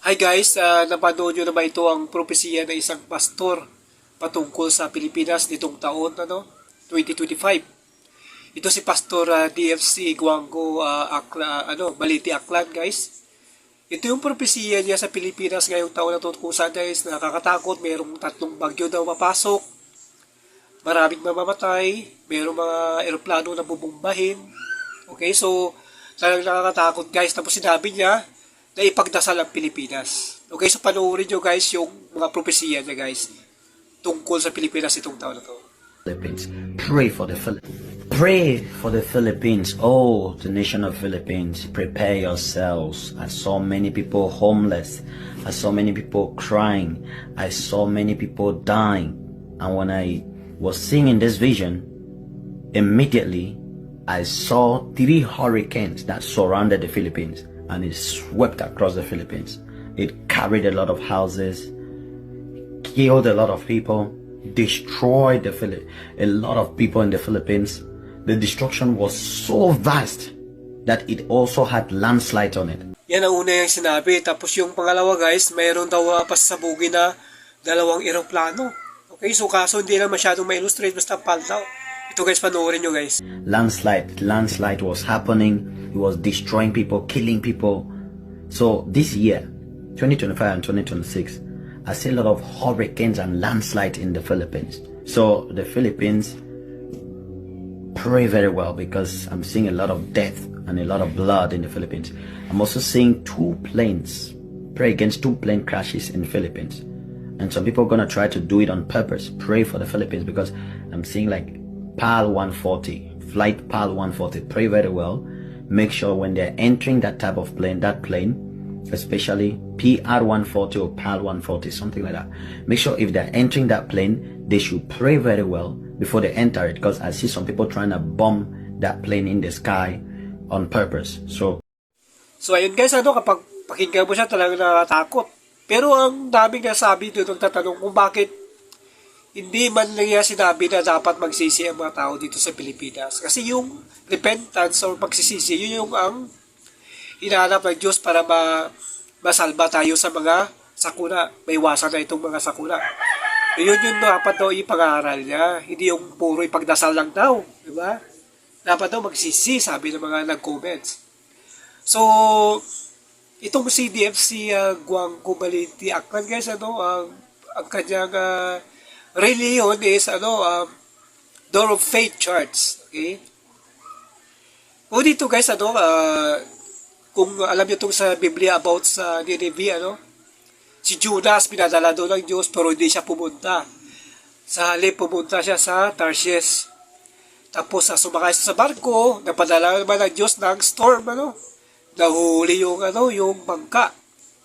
Hi guys, uh, napanood nyo na ba ito ang propesiya ng isang pastor patungkol sa Pilipinas nitong taon, ano, 2025. Ito si Pastor ah, DFC Guango ah, Akla, ano, Baliti Aklan guys. Ito yung propesiya niya sa Pilipinas ngayong taon na to kung saan guys nakakatakot, merong tatlong bagyo daw mapasok, maraming mamamatay, merong mga eroplano na bubumbahin. Okay, so talagang nakakatakot guys. Tapos sinabi niya na ipagdasal ang Pilipinas. Okay, so panoorin nyo guys yung mga propesiya niya guys tungkol sa Pilipinas itong taon na to. Philippines. Pray for the Philippines. Pray for the Philippines. Oh, the nation of Philippines. Prepare yourselves. I saw many people homeless. I saw many people crying. I saw many people dying. And when I was seeing this vision, immediately I saw three hurricanes that surrounded the Philippines and it swept across the Philippines. It carried a lot of houses, killed a lot of people, destroyed the Philip a lot of people in the Philippines. The destruction was so vast that it also had landslide on it. Yan ang una yung sinabi. Tapos yung pangalawa guys, mayroon daw pasasabugin na dalawang eroplano. Okay, so kaso hindi na masyadong ma-illustrate, basta paltaw. Ito guys, panoorin guys. Landslide, landslide was happening. It was destroying people, killing people. So this year, 2025 and 2026, I see a lot of hurricanes and landslides in the Philippines. So the Philippines pray very well because I'm seeing a lot of death and a lot of blood in the Philippines. I'm also seeing two planes pray against two plane crashes in the Philippines. And some people are gonna try to do it on purpose. Pray for the Philippines because I'm seeing like PAL 140, flight PAL 140. Pray very well. Make sure when they're entering that type of plane, that plane, especially PR 140 or PAL 140, something like that. Make sure if they're entering that plane, they should pray very well before they enter it because I see some people trying to bomb that plane in the sky on purpose. So So ayun guys, ano, kapag pakinggan mo siya talagang nakakatakot. Pero ang daming nasabi doon nagtatanong kung bakit hindi man niya sinabi na dapat magsisi ang mga tao dito sa Pilipinas. Kasi yung repentance or pagsisisi, yun yung ang hinahanap ng Diyos para ma masalba tayo sa mga sakuna. May iwasan na itong mga sakuna. Yun yun dapat daw ipag-aaral niya. Hindi yung puro ipagdasal lang daw. Di ba? Dapat daw magsisi, sabi ng mga nag-comments. So, itong CDFC uh, Guangco Baliti Aklan guys, ano, ang ang kanyang uh, reliyon is ano, um, Door of Faith Church. Okay? O dito guys, ano, uh, kung alam niyo itong sa Biblia about sa Nineveh, ano, si Judas pinadala doon ng Diyos pero hindi siya pumunta. Sa halip pumunta siya sa Tarshish. Tapos sa sumakay siya sa barko, napadala naman ng Diyos ng storm, ano, nahuli yung ano, yung bangka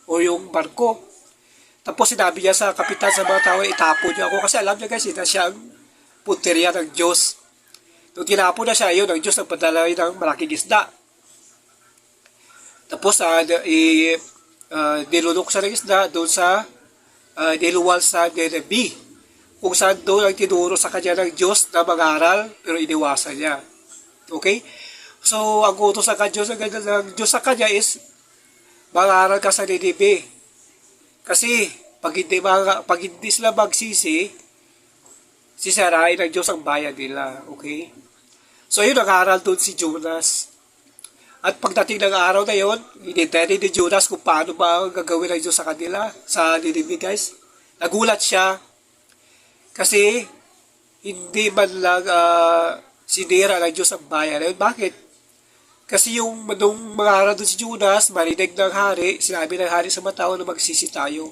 o yung barko. Tapos sinabi niya sa kapitan sa mga tao, itapo niyo ako kasi alam niya guys, na siya ang punteriya ng Diyos. Nung tinapo na siya, yun, ang Diyos nagpadala yun ng malaking isda. Tapos, uh, i, uh, nilunok siya ng isda doon sa uh, niluwal sa Nineveh. Kung saan doon ang tinuro sa kanya ng Diyos na mag-aral, pero iniwasan niya. Okay? So, ang utos sa Diyos, ng Diyos sa kanya is, mag-aaral ka sa Nineveh. Kasi, pag hindi, pag hindi sila magsisi, sisarain ng Diyos ang bayan nila. Okay? So, yun, nag-aaral doon si Jonas. At pagdating ng araw na yon, inintindi ni Jonas kung paano ba ang gagawin ng Diyos sa kanila, sa Nineveh, guys. Nagulat siya. Kasi, hindi man lang uh, sinira ng Diyos ang bayan yun. Bakit? Kasi yung nung mga araw doon si Judas, marinig ng hari, sinabi ng hari sa mga tao na magsisi tayo.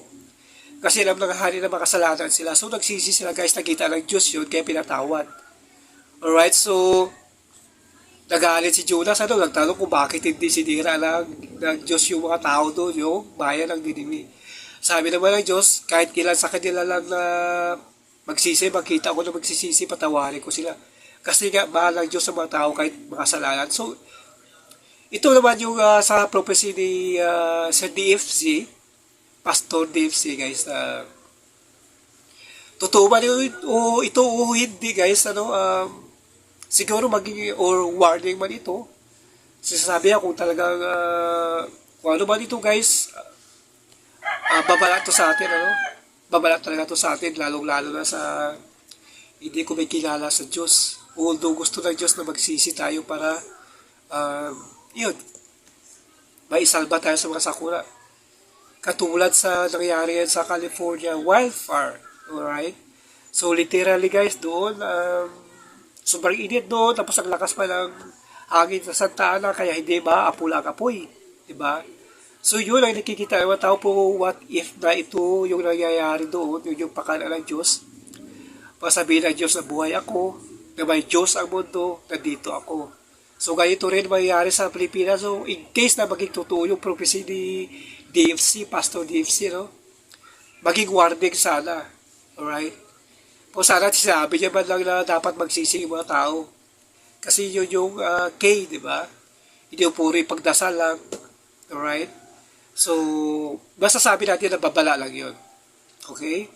Kasi alam ng hari na makasalanan sila. So nagsisi sila guys, nakita ng Diyos yun, kaya pinatawad. Alright, so nagalit si Judas, ano, nagtanong kung bakit hindi sinira ng, ng Diyos yung mga tao doon, yung bayan ng Nineveh. Sabi naman ng Diyos, kahit kailan sa kanila lang na magsisi, magkita ako na magsisisi, patawarin ko sila. Kasi nga, mahal ng Diyos sa mga tao kahit makasalanan. So, ito naman yung uh, sa prophecy ni uh, sa DFC, Pastor DFC guys. Uh, totoo ba ito, o, ito o hindi guys? Ano, um, siguro maging or warning man ito. Sinasabi niya kung talagang uh, kung ano ba dito guys, babala to sa atin, ano? Babala talaga to sa atin, lalong-lalo na sa hindi ko may kilala sa Diyos. Although gusto ng Diyos na magsisi tayo para, uh, yun, maisalba tayo sa mga sakuna. Katulad sa nangyari sa California wildfire. Alright? So literally guys, doon, um, sobrang init doon, tapos ang lakas pa ng hangin sa Santa Ana, kaya hindi maapula ang apoy. Diba? So yun ang nakikita ng tao po, what if na ito yung nangyayari doon, yun yung pakala ng Diyos. Pasabihin ng Diyos na buhay ako, na may Diyos ang mundo, nandito ako. So ganito rin mangyayari sa Pilipinas. So in case na maging totoo yung prophecy ni DFC, Pastor DFC, no? Maging warning sana. Alright? O sana sinabi niya man lang na dapat magsisi yung mga tao. Kasi yun yung ah, K, di ba? Hindi yung puro yung pagdasal lang. Alright? So, basta sabi natin na babala lang yun. Okay?